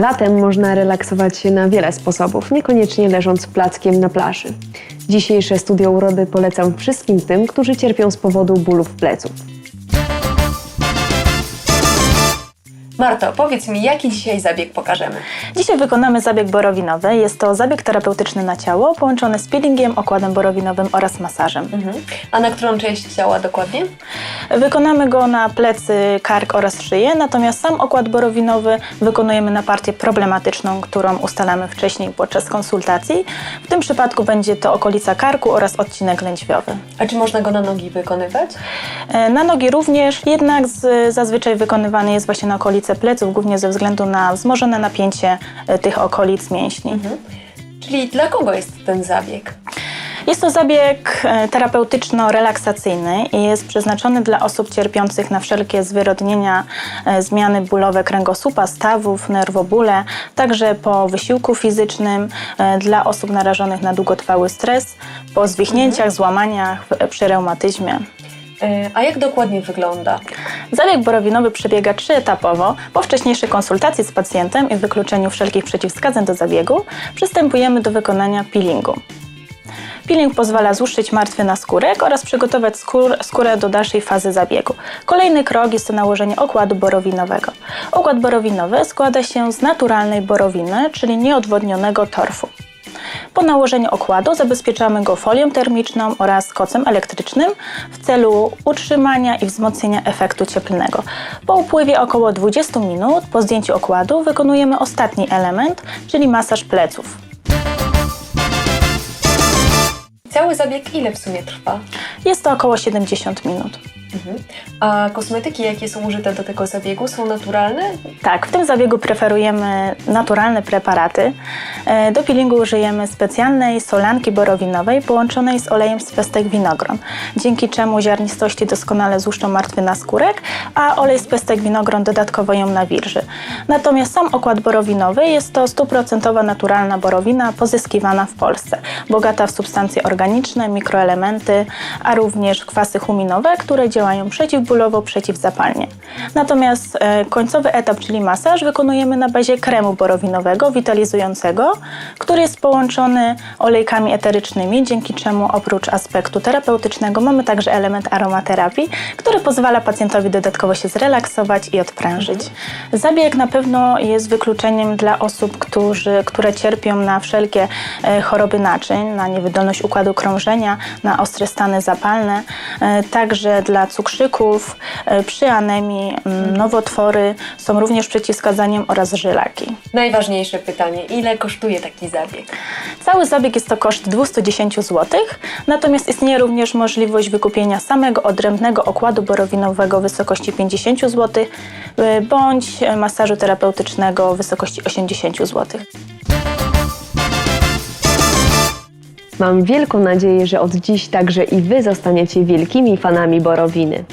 Latem można relaksować się na wiele sposobów, niekoniecznie leżąc plackiem na plaży. Dzisiejsze studio urody polecam wszystkim tym, którzy cierpią z powodu bólów pleców. Marto, powiedz mi, jaki dzisiaj zabieg pokażemy? Dzisiaj wykonamy zabieg borowinowy. Jest to zabieg terapeutyczny na ciało, połączony z peelingiem, okładem borowinowym oraz masażem. Mhm. A na którą część ciała dokładnie? Wykonamy go na plecy, kark oraz szyję, natomiast sam okład borowinowy wykonujemy na partię problematyczną, którą ustalamy wcześniej podczas konsultacji. W tym przypadku będzie to okolica karku oraz odcinek lędźwiowy. A czy można go na nogi wykonywać? E, Na nogi również, jednak z, zazwyczaj wykonywany jest właśnie na pleców, głównie ze względu na wzmożone napięcie e, tych okolic mięśni. Czyli dla kogo jest ten zabieg? Jest to zabieg e, terapeutyczno-relaksacyjny i jest przeznaczony dla osób cierpiących na wszelkie zwyrodnienia, e, zmiany bólowe kręgosłupa, stawów, nerwobóle, także po wysiłku fizycznym, dla osób narażonych na długotrwały stres, po zwichnięciach, złamaniach, w- przy reumatyzmie. E, A jak dokładnie wygląda? Zabieg borowinowy przebiega trzyetapowo. Po wcześniejszej konsultacji z pacjentem i wykluczeniu wszelkich przeciwwskazań do zabiegu, przystępujemy do wykonania peelingu. Peeling pozwala złuszczyć martwy naskórek oraz przygotować skór, skórę do dalszej fazy zabiegu. Kolejny krok jest to nałożenie okładu borowinowego. Okład borowinowy składa się z naturalnej borowiny, czyli nieodwodnionego torfu. Po nałożeniu okładu zabezpieczamy go folią termiczną oraz kocem elektrycznym w celu utrzymania i wzmocnienia efektu cieplnego. Po upływie około 20 minut po zdjęciu okładu wykonujemy ostatni element, czyli masaż pleców. Cały zabieg ile w sumie trwa? Jest to około 70 minut. A kosmetyki, jakie są użyte do tego zabiegu, są naturalne? Tak, w tym zabiegu preferujemy naturalne preparaty. E, Do peelingu użyjemy specjalnej solanki borowinowej połączonej z olejem z pestek winogron, dzięki czemu ziarnistości doskonale złuszczą martwy naskórek, a olej z pestek winogron dodatkowo ją nawilży. Natomiast sam okład borowinowy jest to stuprocentowa naturalna borowina pozyskiwana w Polsce, bogata w substancje organiczne, mikroelementy, a również kwasy huminowe, które działają przeciwbólowo, przeciwzapalnie. Natomiast e, końcowy etap, czyli masaż, wykonujemy na bazie kremu borowinowego, witalizującego, który jest połączony olejkami eterycznymi, dzięki czemu oprócz aspektu terapeutycznego mamy także element aromaterapii, który pozwala pacjentowi dodatkowo się zrelaksować i odprężyć. Zabieg na pewno jest wykluczeniem dla osób, którzy, które cierpią na wszelkie e, choroby naczyń, na niewydolność układu krążenia, na ostre stany zapalne, e, także dla cukrzyków, e, przy anemii, mm, nowotwory są również przeciwwskazaniem oraz żylaki. Najważniejsze pytanie, ile kosztuje taki zabieg? Cały zabieg jest to koszt 210 zł, natomiast istnieje również możliwość wykupienia samego odrębnego okładu borowinowego w wysokości 50 zł y, bądź masażu terapeutycznego w wysokości 80 zł. Mam wielką nadzieję, że od dziś także i Wy zostaniecie wielkimi fanami borowiny.